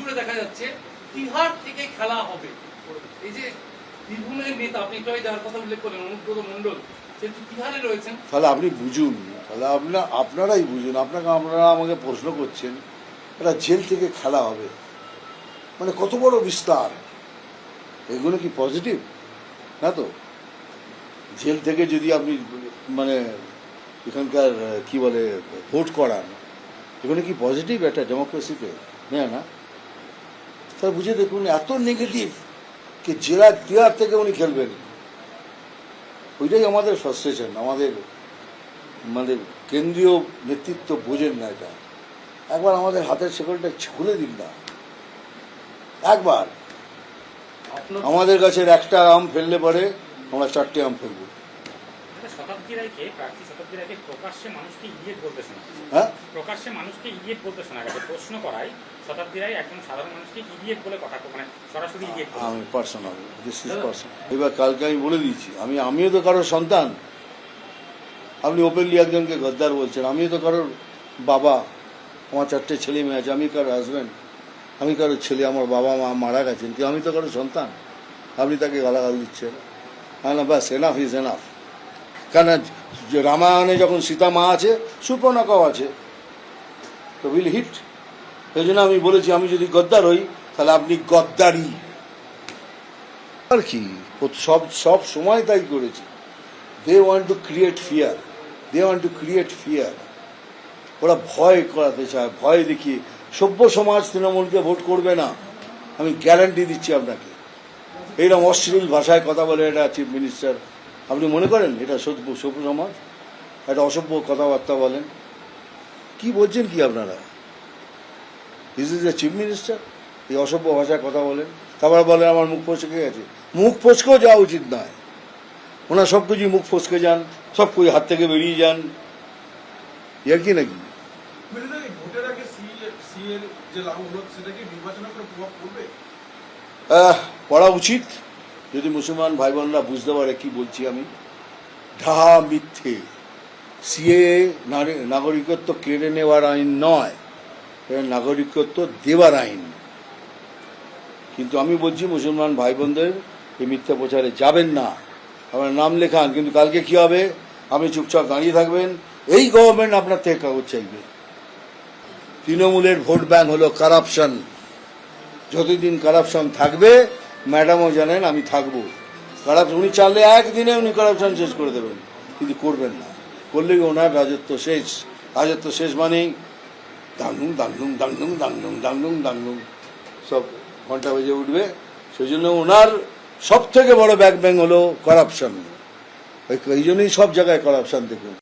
জুড়ে দেখা যাচ্ছে তিহার থেকে খেলা হবে। এই যে বীরভূমের নেতা আপনি একটু আগে যার কথা উল্লেখ করলেন, অনুব্রত মণ্ডল তিহারে রয়েছেন? তাহলে আপনি বুঝুন, তাহলে আপনার আপনারাই বুঝুন, আপনাকে আপনারা আমাকে প্রশ্ন করছেন, এটা জেল থেকে খেলা হবে। মানে কত বড় বিস্তার। এগুলো কি পজিটিভ না তো? জেল থেকে যদি আপনি মানে এখানকার, কি বলে, ভোট করান, এগুলো কি পজিটিভ একটা ডেমোক্রেসিতে না না। তাহলে বুঝে দেখুন এত নেগেটিভ কি জেলা দেওয়ার থেকে উনি খেলবেন। ওইটাই আমাদের ফ্রাস্ট্রেশন আমাদের মানে কেন্দ্রীয় নেতৃত্ব বোঝেন না এটা। একবার আমাদের হাতের শেকলটা খুলে দিন না। একবার। আমাদের কাছে একটা আম ফেললে পরে আমরা চারটে আম ফেলব। শতাব্দী রায়কে প্রার্থী শতাব্দী রায়কে প্রকাশ্যে মানুষকে ইডিয়েট বলতে শোনা হ্যাঁ? প্রকাশ্যে মানুষকে ইডিয়েট বলতে শোনা গেছে প্রশ্ন করায় শতাব্দী রায় একজন সাধারণ মানুষকে ইডিয়েট বলে কথা মানে সরাসরি ইডিয়েট আমি পার্সোনাল দিস ইজ পার্সোনাল এবার কালকে আমি বলে দিয়েছি আমি আমিও তো কারোর সন্তান। আপনি ওপেনলি একজনকে গদ্দার বলছেন আমিও তো কারোর বাবা আমার চারটে ছেলে মেয়ে আছে আমি কারোর হাজব্যান্ড আমি কারোর ছেলে আমার বাবা মা মারা গেছেন কিন্তু আমি তো কারোর সন্তান? আপনি তাকে গালাগাল দিচ্ছেন। হ্যাঁ না ব্যাস এনাফ ইজ এনাফ যে রামায়ণে যখন সীতা মা আছে, সুপর্ণকাও আছে, তো উইল হিট এই জন্য আমি বলেছি, আমি যদি গদ্দার হই, তাহলে আপনি গদ্দারি। আর কি? সব সব সময় তাই করেছে। They want to create fear they want to create fear ওরা ভয় করাতে চায়, ভয় দেখিয়ে। সভ্য সমাজ তৃণমূলকে ভোট করবে না। আমি গ্যারান্টি দিচ্ছি আপনাকে। এইরকম অশ্লীল ভাষায় কথা বলে এটা চিফ মিনিস্টার আপনি মনে করেন এটা সভ্য সভ্য সমাজ? একটা অসভ্য কথাবার্তা বলেন। কি বলছেন কি আপনারা? This is a chief minister এই অসভ্য ভাষায় কথা বলেন। তারপর বলেন আমার মুখ ফসকে গেছে। মুখ ফসকেও যাওয়া উচিত নয়। ওনার সব কিছুই মুখ ফসকে যান সব কিছু হাত থেকে বেরিয়ে যান। ইয়ার কি নাকি? পড়া উচিত। যদি মুসলমান ভাই বোনরা বুঝতে পারে কি বলছি আমি, ঢাহা মিথ্যে। সিএ নাগরিকত্ব কেড়ে নেওয়ার আইন নয় নাগরিকত্ব দেওয়ার আইন। কিন্তু আমি বলছি, মুসলমান ভাই বোনদের এই মিথ্যা প্রচারে যাবেন না। আপনার নাম লেখান, কিন্তু কালকে কি হবে? আপনি চুপচাপ দাঁড়িয়ে থাকবেন। এই গভর্নমেন্ট আপনার থেকে কাগজ চাইবে। তৃণমূলের ভোট ব্যাংক হলো কারাপশন যতদিন কারাপশন থাকবে ম্যাডামও জানেন, আমি থাকব। কারাপশন উনি চাইলে একদিনে উনি কারাপশন শেষ করে দেবেন, কিন্তু করবেন না। করলেই ওনার রাজত্ব শেষ। রাজত্ব শেষ মানেই দাংডুং দাংডুং দাংডুং দাংডুং দাংডুং দাংডুং সব ঘণ্টা বেজে উঠবে। সেই জন্য ওনার সব থেকে বড় ব্যাক ব্যাং হলো কারাপশন এই জন্যই সব জায়গায় কারাপশন দেখুন।